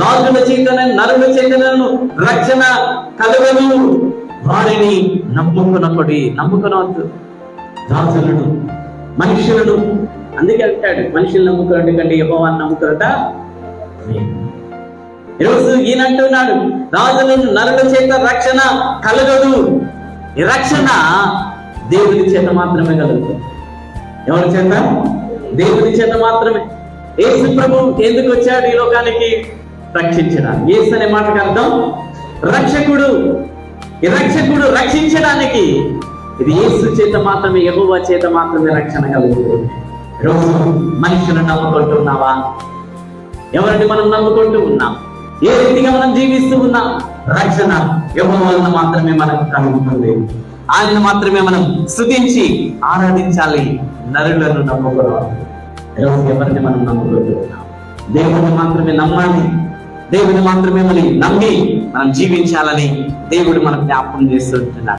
రాజుల చేతన నరుల చేతనను రక్షణ కలగదు వారిని నమ్ముకునొకటి నమ్ముకునవద్దు రాజులను మనుషులను. అందుకే అంటాడు మనుషులు నమ్ముకున్నట్టు కంటే యహోవాన్ని నమ్ముకున్నట ఈరోజు ఈయనంటున్నాడు రాజులను నరుల చేత రక్షణ కలగదు. ఈ రక్షణ దేవుని చేత మాత్రమే కలుగుతుంది ఎవరి చేత? దేవుని చేత మాత్రమే. యేసు ప్రభు ఎందుకు వచ్చాడు ఈ లోకానికి? రక్షించడానికి యేసు అనే మాటకు అర్థం? రక్షకుడు. ఈ రక్షకుడు రక్షించడానికి. ఇది ఏసు చేత మాత్రమే ఎగువ చేత మాత్రమే రక్షణ కలుగుతుంది. ఈరోజు మనుషులను నమ్ముకుంటున్నావా ఎవరిని మనం నమ్ముకుంటూ ఉన్నాం? ఏ రీతిగా మనం జీవిస్తూ ఉన్నాం? రక్షణ యెహోవా వలన మాత్రమే మనకు కలుగుతుంది. ఆయన మాత్రమే మనం స్థుతించి ఆరాధించాలి. నరులను నమ్ముకోవాలి. ఎవరిని మనం నమ్ముకుంటూ ఉన్నాం? దేవుని మాత్రమే నమ్మాలి. దేవుని మాత్రమే మనం నమ్మి మనం జీవించాలని దేవుడు మన జ్ఞాపకం చేస్తుంటున్నాడు